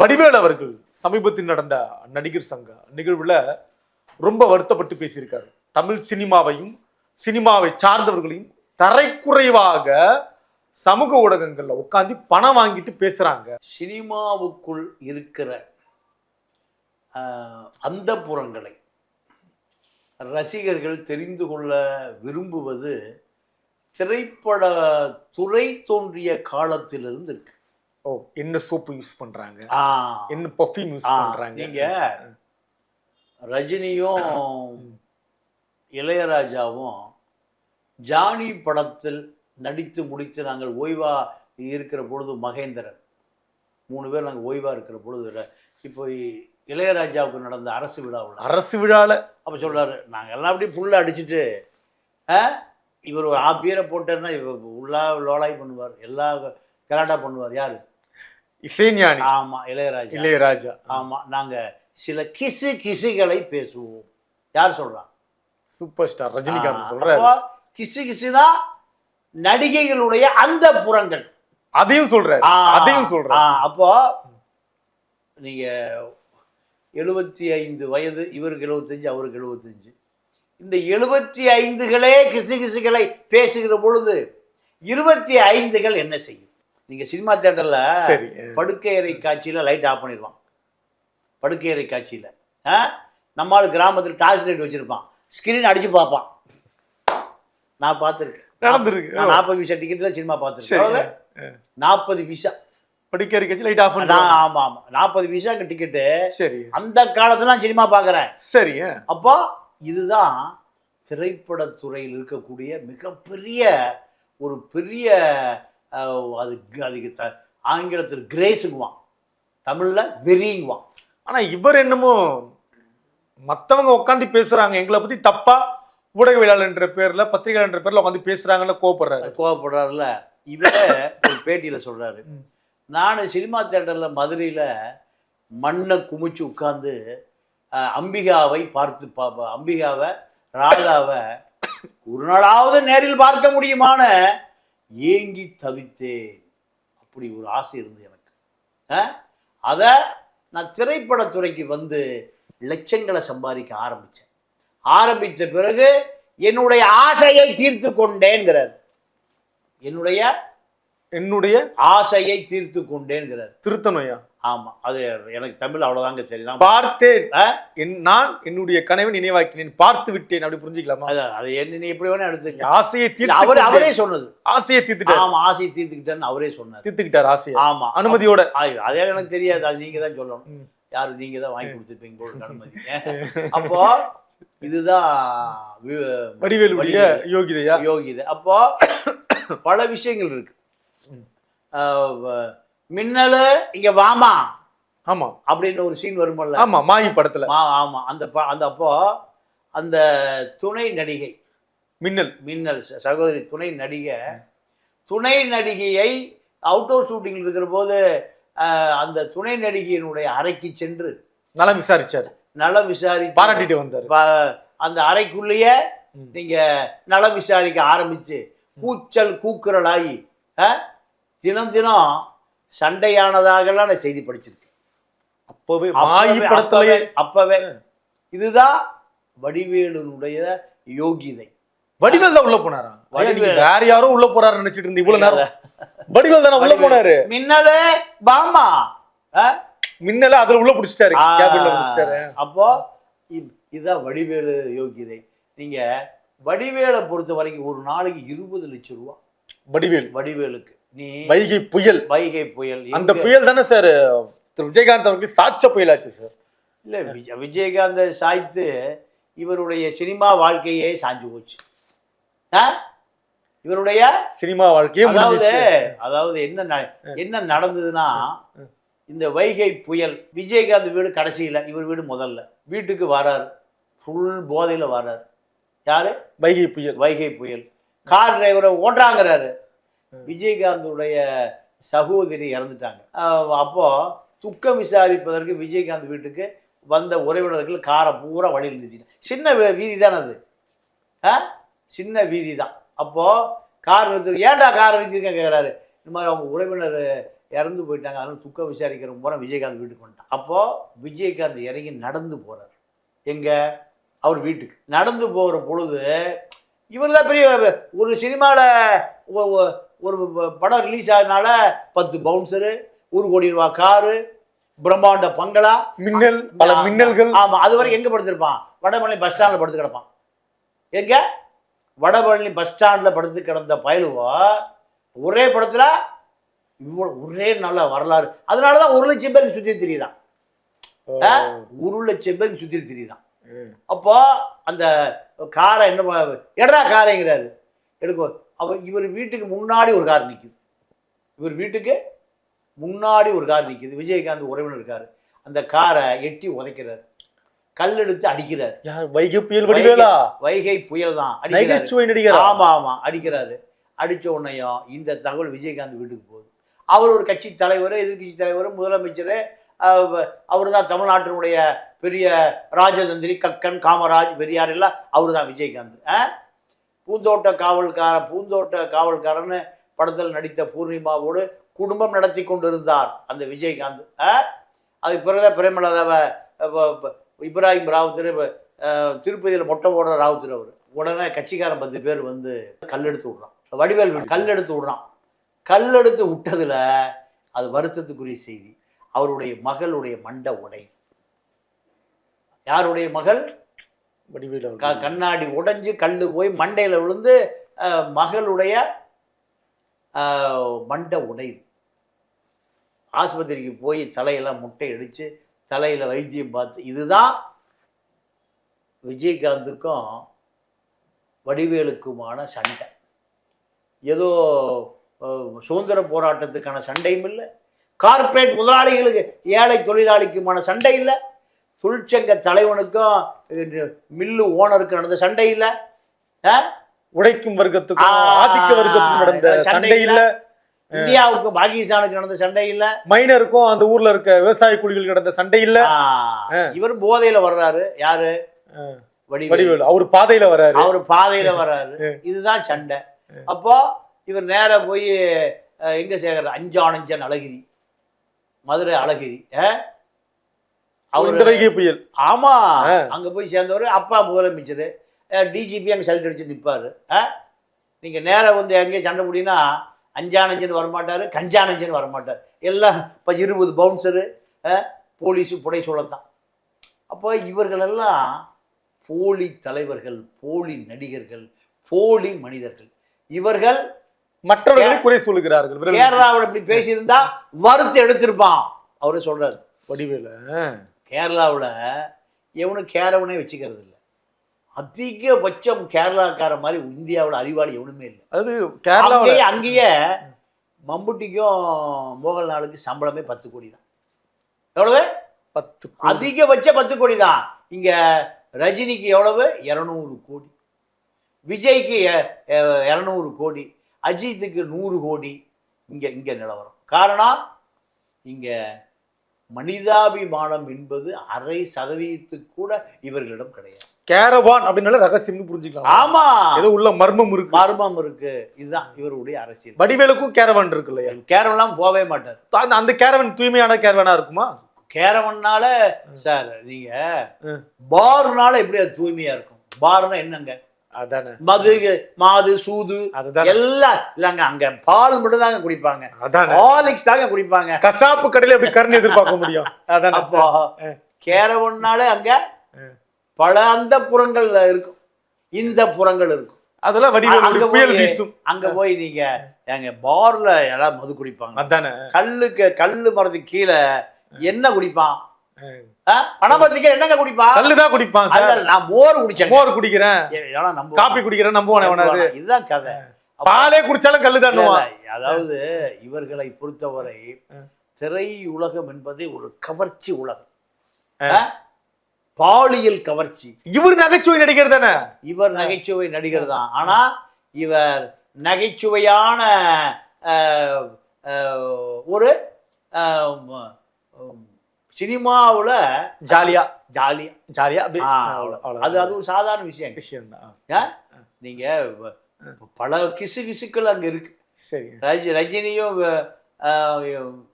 வடிவேல் அவர்கள் சமீபத்தில் நடந்த நடிகர் சங்க நிகழ்வுல ரொம்ப வருத்தப்பட்டு பேசியிருக்காரு. தமிழ் சினிமாவையும் சினிமாவை சார்ந்தவர்களையும் தரைக்குறைவாக சமூக ஊடகங்கள்ல உட்காந்து பணம் வாங்கிட்டு பேசுறாங்க. சினிமாவுக்குள் இருக்கிற அந்த புறங்களை ரசிகர்கள் தெரிந்து கொள்ள விரும்புவது திரைப்பட துறை தோன்றிய காலத்திலிருந்து இருக்கு. ஓ. என்ன சோப்பு யூஸ் பண்றாங்க? என்ன பர்ஃப்யூம் யூஸ் பண்றாங்க? நீங்க ரஜினியும் இளையராஜாவும் ஜானி படத்தில் நடித்து முடித்து நாங்கள் ஓய்வா இருக்கிற பொழுது மகேந்திரன். மூணு பேர் நாங்கள் ஓய்வா இருக்கிற பொழுது இப்போ இளையராஜாவுக்கு நடந்த அரசு விழாவில். அரசு விழால. அப்போ சொல்றாரு நாங்கள் எல்லாம் அப்படியே புல்ல அடிச்சுட்டு இவர் ஒரு ஆ பேரை போட்டாருன்னா இவர் உள்ளா லோலாய் பண்ணுவார் எல்லா கலாட்டா பண்ணுவார் யாரு? இசைஞானி. ஆமா இளையராஜா. இளையராஜா. ஆமா நாங்க சில கிசு கிசுகளை பேசுவோம். யார் சொல்றா? சூப்பர் ஸ்டார் ரஜினிகாந்த் சொல்றாரு. கிசு கிசுனா நடிகைகளுடைய அந்த புறங்கள். அதையும் சொல்றாரு. அதையும் ஆ, சொல்றாரு அப்போ நீங்க எழுபத்தி ஐந்து வயது இவருக்கு எழுபத்தஞ்சு அவருக்கு எழுபத்தஞ்சு. இந்த எழுபத்தி ஐந்துகளே கிசு கிசுகளை பேசுகிற பொழுது இருபத்தி ஐந்துகள் என்ன செய்யும்? நீங்க சினிமா தியேட்டர்ல சரி படுக்கை அறை காட்சியில் லைட் ஆஃப் பண்ணிடுவான். படுக்கை அறை காட்சியில். ஆ? நம்மால் கிராமத்தில் டார்ச் லைட் வச்சுருப்பான். ஸ்க்ரீன் அடித்து பார்ப்பான். நான் பார்த்துருக்கேன். நடந்திருக்கு. நாற்பது விசா டிக்கெட்டில் சினிமா பார்த்துருக்கேன். நாற்பது விசா படிக்க கட்சி லைட் ஆஃப் நான் பண்றாங்க ஆமாம் ஆமாம் நாற்பது விசாங்க டிக்கெட்டு சரி. அந்த காலத்துல நான் சினிமா பார்க்குறேன். சரி அப்போ இதுதான் திரைப்படத்துறையில் இருக்கக்கூடிய மிகப்பெரிய ஒரு பெரிய அது அதுக்கு த ஆங்கிலத்தில் கிரேஸுங்குவான். தமிழில் வெறிங்குவான். ஆனா இவர் என்னமோ மத்தவங்க உட்காந்து பேசுறாங்க எங்களை பத்தி தப்பா ஊடகவியலாளர்ன்ற பேர்ல பத்திரிகையாளர்ன்ற பேர்ல உட்காந்து பேசுறாங்கன்னு கோவப்படுறாரு. கோவப்படுறாருல இவரே ஒரு பேட்டியில் சொல்றாரு. ம். நான் சினிமா தியேட்டரில் மதுரையில் மண்ணை குமிச்சு உட்கார்ந்து அஹ், அம்பிகாவை பார்த்து பாப்பா அம்பிகாவை ராதாவை ஒரு நாளாவது நேரில் பார்க்க முடியுமான ஏங்கி தவித்தேன் அப்படி ஒரு ஆசை இருந்து எனக்கு. அதை நான் திரைப்படத்துறைக்கு வந்து லட்சங்களை சம்பாதிக்க ஆரம்பித்தேன் ஆரம்பித்த பிறகு என்னுடைய ஆசையை தீர்த்து கொண்டேன்கிறார். என்னுடைய என்னுடைய ஆசையை தீர்த்து கொண்டேன்கிறார். திருத்தணுயா ஆமா. அது எனக்கு தமிழ் அவ்வளவுதாங்க தெரியும். நான் பார்த்தேன்? என் நான் என்னுடைய கனவை நினைவாக்கினேன். பார்த்து விட்டேன். அப்படி புரிஞ்சுக்கலாமா? அது அது என்ன நீ எப்படி வேணா எடுத்துக்க ஆசையை தீர்த்து அவர் அவரே சொன்னது. ஆசையை தீர்த்துட்டார். ஆமா ஆசையை தீர்த்துக்கிட்டேன்னு அவரே சொன்னார். தீர்த்துக்கிட்டார் ஆசையை. ஆமா. அனுமதியோட. அதே எனக்கு தெரியாது. அது நீங்க தான் சொல்லணும். யாரு நீங்க தான் வாங்கி கொடுத்துருப்பீங்க போல அனுமதி. அப்போ இதுதான் வடிவேலுடைய யோகிதையா? யோகிதை. அப்போ பல விஷயங்கள் இருக்கு. மின்னலு இங்க வாமா. ஆமா. அப்படின்னு ஒரு சீன் வருமல்ல. ஆமா மாயி படத்துல. ஆமா. அந்த அந்த அப்போ அந்த துணை நடிகை. மின்னல். மின்னல் சகோதரி துணை நடிகை. துணை நடிகையை அவுட்டோர் ஷூட்டிங்கில் இருக்கிற போது அந்த துணை நடிகையினுடைய அறைக்கு சென்று நலம் விசாரிச்சாரு. நலம் விசாரித்து பாராட்டிட்டு வந்தாரு. அந்த அறைக்குள்ளேயே. நீங்க நலம் விசாரிக்க ஆரம்பிச்சு கூச்சல் கூக்குரலாகி தினம் தினம் சண்டையானதாகலாம் நான் செய்தி படிச்சிருக்கேன். அப்பவே மாயி அப்பவே- படத்துலயே அப்பவே அப்பவே. இதுதான் வடிவேலுனுடைய யோகிதை. வடிவேல் தான் உள்ள போனாரா? வடிவேல். வேற யாரோ உள்ள போறாரு நினைச்சிட்டு இருந்த இவ்வளவு நேரம். வடிவேல். தானே உள்ள போனாரு? மின்னலே பாமா? மின்னல அதுல உள்ள புடிச்சிட்டாரு. கேபின்ல புடிச்சிட்டாரு. அப்போ இ- இதுதான் வடிவேலு யோகிதை. நீங்க வடிவேலை பொறுத்த வரைக்கும் ஒரு நாளைக்கு இருபது லட்சம் ரூபா. வடிவேல். வடிவேலுக்கு. நீ வைகை புயல். வைகை புயல். அந்த புயல் தானே சார்? திரு விஜயகாந்த் அவருக்கு சாட்ச புயலாச்சு சார். இல்ல விஜ- விஜயகாந்த சாய்த்து இவருடைய சினிமா வாழ்க்கையே சாஞ்சு போச்சு. ஆ? இவருடைய சினிமா வாழ்க்கையே அதாவது அதாவது என்ன என்ன நடந்ததுன்னா இந்த வைகை புயல் விஜயகாந்த் வீடு கடைசியில இவர் வீடு முதல்ல. வீட்டுக்கு வராரு. ஃபுல் போதையில வராரு. யாரு? வைகை புயல். வைகை புயல். கார் டிரைவரை ஓட்டுறாங்கிறாரு. விஜயகாந்துடைய சகோதரி இறந்துட்டாங்க. அப்போது துக்கம் விசாரிப்பதற்கு விஜயகாந்த் வீட்டுக்கு வந்த உறவினர்கள் காரை பூரா வழியில் நிறுத்திட்டாங்க சின்ன வீதி தானே அது? ஆ? சின்ன வீதி தான் அப்போது கார் நிறுத்தி ஏன்டா காரை நிறுத்திருக்கேன் கேட்குறாரு இந்த மாதிரி அவங்க உறவினர் இறந்து போயிட்டாங்க. அதனால் துக்கம் விசாரிக்கிற முறை விஜயகாந்த் வீட்டுக்கு வந்துட்டான் அப்போ விஜயகாந்த் இறங்கி நடந்து போகிறார் எங்கே? அவர் வீட்டுக்கு. நடந்து போகிற பொழுது இவர் தான் பெரிய ஒரு சினிமாவில் ஒரு படம் ரிலீஸ் ஆகுதுனால பத்து பவுன்சரு ஒரு கோடி ரூபா காரு பிரம்மாண்ட பங்களா மின்னல் பல மின்னல்கள். ஆமா அது வரைக்கும் எங்க படுத்திருப்பான்? வடபழனி பஸ் ஸ்டாண்ட்ல படுத்து கிடப்பான். எங்க? வடபழனி பஸ் ஸ்டாண்ட்ல படுத்து கிடந்த பயலுவோ ஒரே படத்துல இவ்வளவு ஒரே நல்ல வரலாறு. அதனாலதான் ஒரு லட்சம் பேருக்கு சுத்தி தெரியுதான்? ஒரு லட்சம் பேருக்கு சுத்தி தெரியுதான். அப்போ அந்த காரை என்ன எடா காரைங்கிறாரு எடுக்க அவ இவர் வீட்டுக்கு முன்னாடி ஒரு கார் நிக்குது. இவர் வீட்டுக்கு முன்னாடி ஒரு கார் நிக்குது. விஜயகாந்த் உறவினர் இருக்காரு. அந்த காரை எட்டி உதைக்கிறாரு. கல் எடுத்து அடிக்கிறார். வைகை புயல் வடிவேலா? வைகை புயல் தான். நகைச்சுவை நடிகர்? ஆமா ஆமா. அடிக்கிறாரு. அடிச்ச உடனேயும் இந்த தகவல் விஜயகாந்த் வீட்டுக்கு போகுது. அவர் ஒரு கட்சி தலைவர் எதிர்க்கட்சி தலைவர் முதலமைச்சர் அவர் தான் தமிழ்நாட்டினுடைய பெரிய ராஜதந்திரி கக்கன் காமராஜ் பெரியார் எல்லாம் அவர் தான் விஜயகாந்த். ஆ? பூந்தோட்ட காவல்கார பூந்தோட்ட காவல்காரன்னு படத்தில் நடித்த பூர்ணிமாவோடு குடும்பம் நடத்தி கொண்டிருந்தார் அந்த விஜயகாந்த். ஆ? அதுக்கு பிறகு பிரேமலதாவை இப்ராஹிம் ராவுத்தர் திருப்பதியில் மொட்டை போடுற ராவுத்தர் அவர். உடனே கட்சிக்காரன் பத்து பேர் வந்து கல் எடுத்து விடுறான். வடிவேல் கல் எடுத்து விடுறான். கல் எடுத்து விட்டதில் அது வருத்தத்துக்குரிய செய்தி. அவருடைய மகளுடைய மண்டை உடை. யாருடைய மகள்? வடிவேலு க கண்ணாடி உடைஞ்சு கல் போய் மண்டையில் விழுந்து மகளுடைய மண்டை உடையுது ஆஸ்பத்திரிக்கு போய் தலையெல்லாம் முட்டை அடித்து தலையில் வைத்தியம் பார்த்து இதுதான் விஜயகாந்துக்கும் வடிவேலுக்குமான சண்டை. ஏதோ சுதந்திர போராட்டத்துக்கான சண்டையும் இல்லை. கார்ப்பரேட் முதலாளிகளுக்கு ஏழை தொழிலாளிக்குமான சண்டை இல்லை. தொழிற்சங்க தலைவனுக்கும் மில்லு ஓனருக்கு நடந்த சண்டை இல்லை உழைக்கும் வர்க்கத்துக்கும் ஆ, ஆதிக்க வர்க்கத்துக்கும் நடந்த சண்டை சண்டை இல்ல இந்தியாவுக்கு பாகிஸ்தானுக்கு நடந்த சண்டை இல்லை மைனருக்கும் அந்த ஊர்ல இருக்க விவசாய குழிகள் நடந்த சண்டை இல்ல இவர் போதையில வர்றாரு. யாரு. வடிவேலு. அவர் பாதையில வராரு அவர் பாதையில வர்றாரு. இதுதான் சண்டை. அப்போ இவர் நேரா போய் எங்க சேர்க்கிறார் அஞ்சானஞ்சன் அழகிரி. மதுரை அழகிரி? அவர் இந்த வைகை புயல். ஆமா. அங்க போய் சேர்ந்தவர் அப்பா முதலமைச்சர். டிஜிபி அங்கே சல்ட் அடிச்சு நிற்பாரு நீங்க நேரா வந்து எங்கேயும் சண்டை முடியும்னா அஞ்சானஞ்சன் வரமாட்டாரு கஞ்சானஞ்சன் வரமாட்டார். எல்லாம் இப்போ இருபது பவுன்சரு போலீஸு புடை சூழத்தான் அப்போ இவர்களெல்லாம் போலி தலைவர்கள் போலி நடிகர்கள் போலி மனிதர்கள். இவர்கள் மற்றவர்களை குறை சொல்லுகிறார்கள். கேரளாவில் இப்படி பேசியிருந்தா வறுத்து எடுத்திருப்பான். அவரு சொல்றாரு. வடிவேலு. கேரளாவில் எவனும் கேரவனே வச்சுக்கிறது இல்லை. அதிகபட்சம் கேரளாக்கார மாதிரி இந்தியாவில் அறிவாளி எவனுமே இல்லை. அது கேரளாவுல அங்கேயே மம்புட்டிக்கும் மோகன்லாலுக்கு சம்பளமே பத்து கோடி தான். எவ்வளவு? பத்து. அதிகபட்ச பத்து கோடி தான். இங்க ரஜினிக்கு எவ்வளவு? இரநூறு கோடி. விஜய்க்கு இரநூறு கோடி. அஜித்துக்கு நூறு கோடி. இங்க இங்க நிலவரம். காரணம்? இங்க மனிதாபிமானம் என்பது அரை சதவீதத்துக்கு கூட இவர்களிடம் கிடையாது. கேரவான் அப்படின்னால ரகசியம்னு புரிஞ்சுக்கலாம். ஆமா. ஏதோ உள்ள மர்மம் இருக்கு. மர்மம் இருக்கு. இதுதான் இவருடைய அரசியல். வடிவேலுக்கும் கேரவான் இருக்கு இல்லையா? கேரவெல்லாம் போகவே மாட்டார். அந்த- கேரவன் தூய்மையான கேரவானா இருக்குமா? கேரவன்னால சார் நீங்க. பார்னால எப்படி அது தூய்மையா இருக்கும்? பார்னா என்னங்க? மது மாது சூது எல்லாம். இல்லங்க அங்க பால் மட்டும் தாங்க குடிப்பாங்க ஹார்லிக்ஸ் தாங்க குடிப்பாங்க. கசாப்பு கடையில எப்படி கருணை எதிர்பார்க்க முடியும்? அதானே. அப்போ கேரவன்னால அங்க. பல அந்த புறங்கள் இருக்கும். இந்த புறங்கள் இருக்கும். அதெல்லாம் அங்க வடிவேலு புயல் போய் வீசும். அங்க போய் நீங்க எங்க பார்ல யாராவது மது குடிப்பாங்க. அதானே. கல்லுக்கு கல்லு மரத்துக்கு கீழே என்ன குடிப்பான். பணமரத்துக்கு என்னங்க குடிப்பான் கல்லுதான் குடிப்பான் அல்ல, சார். நான் மோர் குடிச்சேன் மோர் குடிக்கிறேன்? காப்பி குடிக்கிறேன் நம்புவானே அவனாது. நம்புவானா? இதுதான் கதை. பாலே குடிச்சாலும் இல்ல, அதாவது இவர்களை பொறுத்தவரை. திரை உலகம் என்பது ஒரு கவர்ச்சி உலகம்? பாலியல் கவர்ச்சி. இவர் நகைச்சுவை நடிகர் தானே? இவர் நகைச்சுவை நடிகர் தான். ஆனா இவர் நகைச்சுவையான ஒரு சினிமாவுல ஜாலியா. ஜாலியா ஜாலியா. அது அது ஒரு சாதாரண விஷயம். விஷயம் தான். நீங்க பல கிசு கிசுக்கள் அங்க இருக்கு. சரி. ரஜி ரஜினியும்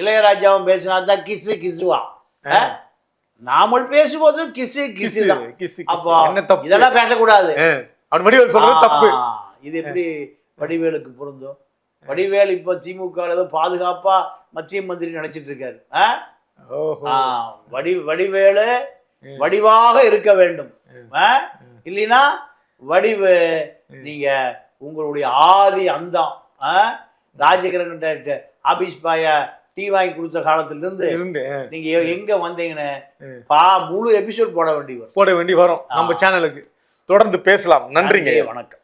இளையராஜாவும் பேசினா தான் கிசு கிசுவா? நாமல் பேசும்போது கிசு கிசு கிசு அப்போ என்ன தப்பு? இதெல்லாம் பேசக்கூடாது. அவன் வடிவேல் சொல்றது தப்பு. இது எப்படி வடிவேலுக்கு பொருந்தும்? வடிவேல் இப்போ திமுக ஏதோ பாதுகாப்பா மத்திய மந்திரி நினைச்சிட்டு இருக்காரு. ஆ? வடி வடிவேலு வடிவாக இருக்க வேண்டும்? இல்லைன்னா வடிவு நீங்க உங்களுடைய ஆதி அந்தம் ஆ? ராஜகிரண் ஆபீஸ் பாய டீ வாங்கி கொடுத்த காலத்துல இருந்து நீங்க எங்க வந்தீங்கன்னு பா முழு எபிசோட் போட வேண்டி போட வேண்டி வரும். நம்ம சேனலுக்கு தொடர்ந்து பேசலாம். நன்றிங்க. நன்றி, வணக்கம்.